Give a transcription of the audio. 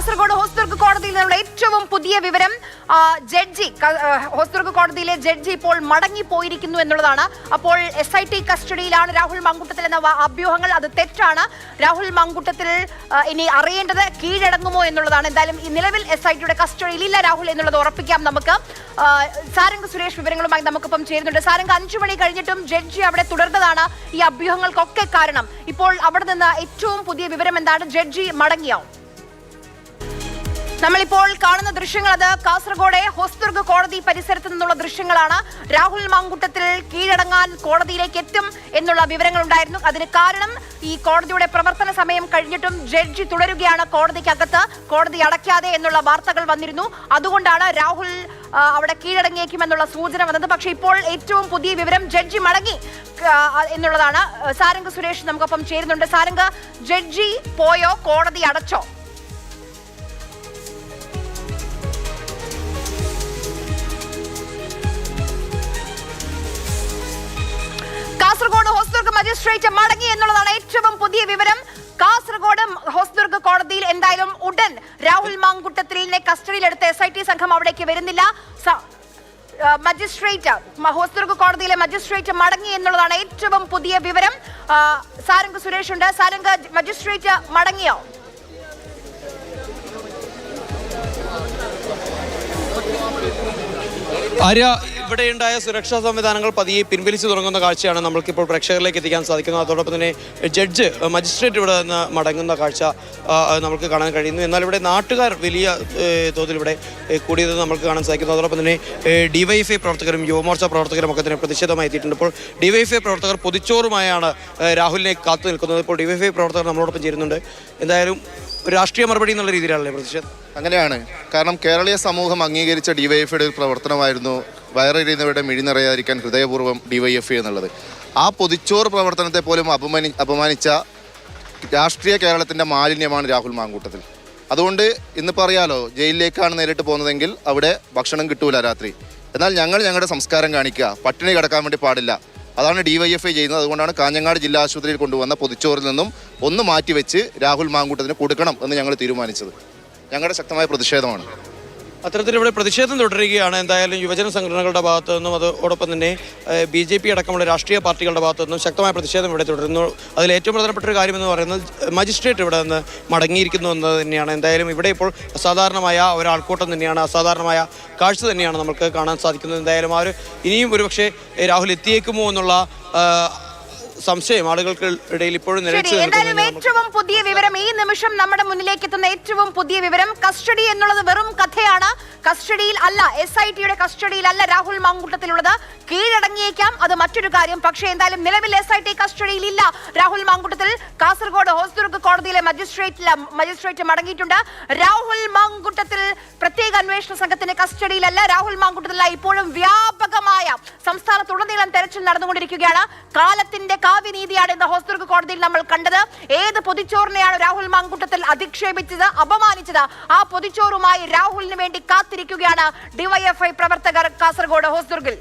കാസർഗോഡ് ഹോസ്ദുർഗ് കോടതിയിൽ നിന്നുള്ള ഏറ്റവും പുതിയ വിവരം ജഡ്ജി ഹോസ്ദുർഗ് കോടതിയിലെ ജഡ്ജി ഇപ്പോൾ മടങ്ങിപ്പോയിരിക്കുന്നു എന്നുള്ളതാണ്. അപ്പോൾ എസ് ഐ ടി കസ്റ്റഡിയിലാണ് രാഹുൽ മങ്കുട്ടത്തിൽ എന്ന അഭ്യൂഹങ്ങൾ. അത് തെറ്റാണ്. രാഹുൽ മങ്കുട്ടത്തിൽ ഇനി അറിയേണ്ടത് കീഴടങ്ങുമോ എന്നുള്ളതാണ്. എന്തായാലും നിലവിൽ എസ് ഐ ടിയുടെ കസ്റ്റഡിയിൽ ഇല്ല രാഹുൽ എന്നുള്ളത് ഉറപ്പിക്കാം നമുക്ക്. സാരംഗ് സുരേഷ് വിവരങ്ങളുമായി നമുക്കിപ്പം ചേരുന്നുണ്ട്. സാരംഗ് അഞ്ചു മണി കഴിഞ്ഞിട്ടും ജഡ്ജി അവിടെ തുടർന്നതാണ് ഈ അഭ്യൂഹങ്ങൾക്കൊക്കെ കാരണം. ഇപ്പോൾ അവിടെ നിന്ന് ഏറ്റവും പുതിയ വിവരം എന്താണ്? ജഡ്ജി മടങ്ങിയോ? നമ്മളിപ്പോൾ കാണുന്ന ദൃശ്യങ്ങൾ അത് കാസർഗോഡ് ഹോസ്ദുർഗ് കോടതി പരിസരത്ത് നിന്നുള്ള ദൃശ്യങ്ങളാണ്. രാഹുൽ മാങ്കുട്ടത്തിൽ കീഴടങ്ങാൻ കോടതിയിലേക്ക് എത്തും എന്നുള്ള വിവരങ്ങൾ ഉണ്ടായിരുന്നു. അതിന് കാരണം ഈ കോടതിയുടെ പ്രവർത്തന സമയം കഴിഞ്ഞിട്ടും ജഡ്ജി തുടരുകയാണ് കോടതിക്കകത്ത്. കോടതി അടയ്ക്കാതെ എന്നുള്ള വാർത്തകൾ വന്നിരുന്നു. അതുകൊണ്ടാണ് രാഹുൽ അവിടെ കീഴടങ്ങിയേക്കുമെന്നുള്ള സൂചന വന്നത്. പക്ഷേ ഇപ്പോൾ ഏറ്റവും പുതിയ വിവരം ജഡ്ജി മടങ്ങി എന്നുള്ളതാണ്. സാരംഗ് സുരേഷ് നമുക്കൊപ്പം ചേരുന്നുണ്ട്. സാരംഗ് ജഡ്ജി പോയോ കോടതി അടച്ചോ? കാസർഗോഡ് ഹോസ്ദുർഗ് മജിസ്ട്രേറ്റ് മടങ്ങി എന്നുള്ളതാണ് ഏറ്റവും പുതിയ വിവരം. കാസർഗോഡ് ഹോസ്ദുർഗ് കോടതിയിൽ എന്തായാലും ഉടൻ രാഹുൽ മാങ്കുട്ടത്തിലിനെ കസ്റ്റഡിയിലെടുത്ത് എസ് ഐ ടി സംഘം അവിടേക്ക് വരുന്നില്ല. മജിസ്ട്രേറ്റ് ഹോസ്ദുർഗ് കോടതിയിലെ മജിസ്ട്രേറ്റ് മടങ്ങി എന്നുള്ളതാണ് ഏറ്റവും പുതിയ വിവരം. സാരംഗ് സുരേഷ് ഉണ്ട്. സാരംഗ് മജിസ്ട്രേറ്റ് മടങ്ങിയോ? ആര്യ ഇവിടെയുണ്ടായ സുരക്ഷാ സംവിധാനങ്ങൾ പതിയെ പിൻവലിച്ചു തുടങ്ങുന്ന കാഴ്ചയാണ് നമ്മൾക്കിപ്പോൾ പ്രേക്ഷകരിലേക്ക് എത്തിക്കാൻ സാധിക്കുന്നത്. അതോടൊപ്പം തന്നെ ജഡ്ജ് മജിസ്ട്രേറ്റ് ഇവിടെ നിന്ന് മടങ്ങുന്ന കാഴ്ച നമുക്ക് കാണാൻ കഴിയുന്നു. എന്നാൽ ഇവിടെ നാട്ടുകാർ വലിയ തോതിൽ ഇവിടെ കൂടിയത് നമുക്ക് കാണാൻ സാധിക്കുന്നു. അതോടൊപ്പം തന്നെ ഡിവൈഎഫ്ഐ പ്രവർത്തകരും യുവമോർച്ച പ്രവർത്തകരും ഒക്കെ തന്നെ പ്രതിഷേധമായി എത്തിയിട്ടുണ്ട്. ഇപ്പോൾ ഡിവൈഎഫ്ഐ പ്രവർത്തകർ പൊതിച്ചോറുമായാണ് രാഹുലിനെ കാത്തു നിൽക്കുന്നത്. ഇപ്പോൾ ഡിവൈഎഫ്ഐ പ്രവർത്തകർ നമ്മളോടൊപ്പം ചേരുന്നുണ്ട്. എന്തായാലും രാഷ്ട്രീയ മറുപടി എന്നുള്ള രീതിയിലാണല്ലേ പ്രതിഷേധം അങ്ങനെയാണ്. കാരണം കേരളീയ സമൂഹം അംഗീകരിച്ച ഡിവൈഎഫ്ഐയുടെ ഒരു പ്രവർത്തനമായിരുന്നു. വയറെറിയുന്നവരുടെ മിഴി നിറയാതിരിക്കാൻ ഹൃദയപൂർവം ഡിവൈഎഫ്ഐ എന്നുള്ളത്. ആ പൊതിച്ചോറ് പ്രവർത്തനത്തെ പോലും അപമാനി അപമാനിച്ച രാഷ്ട്രീയ കേരളത്തിന്റെ മാലിന്യമാണ് രാഹുൽ മാങ്കൂട്ടത്തിൽ. അതുകൊണ്ട് ഇന്ന് അറിയാലോ ജയിലിലേക്കാണ് നേരിട്ട് പോകുന്നതെങ്കിൽ അവിടെ ഭക്ഷണം കിട്ടൂല രാത്രി. എന്നാൽ ഞങ്ങൾ ഞങ്ങളുടെ സംസ്കാരം കാണിക്കുക പട്ടിണി കിടക്കാൻ വേണ്ടി പാടില്ല. അതാണ് ഡിവൈഎഫ്ഐ ചെയ്യുന്നത്. അതുകൊണ്ടാണ് കാഞ്ഞങ്ങാട് ജില്ലാ ആശുപത്രിയിൽ കൊണ്ടുവന്ന പൊതിച്ചോറിൽ നിന്നും ഒന്ന് മാറ്റിവെച്ച് രാഹുൽ മാങ്കൂട്ടത്തിന് കൊടുക്കണം എന്ന് ഞങ്ങൾ തീരുമാനിച്ചത്. ഞങ്ങളുടെ ശക്തമായ പ്രതിഷേധമാണ്. അത്തരത്തിൽ ഇവിടെ പ്രതിഷേധം തുടരുകയാണ്. എന്തായാലും യുവജന സംഘടനകളുടെ ഭാഗത്തു നിന്നും അതോടൊപ്പം തന്നെ ബി ജെ പി അടക്കമുള്ള രാഷ്ട്രീയ പാർട്ടികളുടെ ഭാഗത്തു നിന്നും ശക്തമായ പ്രതിഷേധം ഇവിടെ തുടരുന്നു. അതിൽ ഏറ്റവും പ്രധാനപ്പെട്ട ഒരു കാര്യമെന്ന് പറയുന്നത് മജിസ്ട്രേറ്റ് ഇവിടെ നിന്ന് മടങ്ങിയിരിക്കുന്നു എന്നത് തന്നെയാണ്. എന്തായാലും ഇവിടെ ഇപ്പോൾ അസാധാരണമായ ഒരാൾക്കൂട്ടം തന്നെയാണ് അസാധാരണമായ കാഴ്ച തന്നെയാണ് നമുക്ക് കാണാൻ സാധിക്കുന്നത്. എന്തായാലും ആ ഒരു ഇനിയും ഒരുപക്ഷെ രാഹുൽ എത്തിയേക്കുമോ എന്നുള്ള സംശയം ആളുകൾക്ക് ഇടയിൽ ഇപ്പോഴും എന്തായാലും ഏറ്റവും പുതിയ വിവരം ഈ നിമിഷം നമ്മുടെ മുന്നിലേക്ക് എത്തുന്ന ഏറ്റവും പുതിയ വിവരം കസ്റ്റഡി എന്നുള്ളത് വെറും കഥയാണ്. കസ്റ്റഡിയിൽ അല്ല എസ് ഐ ടിയുടെ കസ്റ്റഡിയിലല്ല രാഹുൽ മാങ്കുട്ടത്തിലുള്ളത്. കീഴടങ്ങിയേക്കാം അത് മറ്റൊരു കാര്യം. പക്ഷേ എന്തായാലും നിലവിൽ എസ് ഐ ടി കസ്റ്റഡിയിൽ ഇല്ല. രാഹുൽ മാങ്കുട്ടത്തിൽ കാസർഗോഡ് ഹോസ്ദുർഗ് കോടതിയിലെ മജിസ്ട്രേറ്റ് മജിസ്ട്രേറ്റ് മടങ്ങിയിട്ടുണ്ട്. രാഹുൽ മാങ്കുട്ടത്തിൽ പ്രത്യേക അന്വേഷണ സംഘത്തിന്റെ കസ്റ്റഡിയിലല്ല രാഹുൽ മാങ്കുട്ടതല്ല ഇപ്പോഴും വ്യാപകമായ സംസ്ഥാനത്തുടനീളം തെരച്ചിൽ നടന്നുകൊണ്ടിരിക്കുകയാണ്. കാലത്തിന്റെ കാവ്യനീതിയാണ് ഇന്ന് ഹോസ്ദുർഗ് കോടതിയിൽ നമ്മൾ കണ്ടത്. ഏത് പൊതിച്ചോറിനെയാണ് രാഹുൽ മാങ്കുട്ടത്തിൽ അധിക്ഷേപിച്ചത് അപമാനിച്ചത്? ആ പൊതിച്ചോറുമായി രാഹുലിന് വേണ്ടി കാത്തിരിക്കുകയാണ് ഡിവൈഎഫ്ഐ പ്രവർത്തകർ കാസർഗോഡ് ഹോസ്ദുർഗിൽ.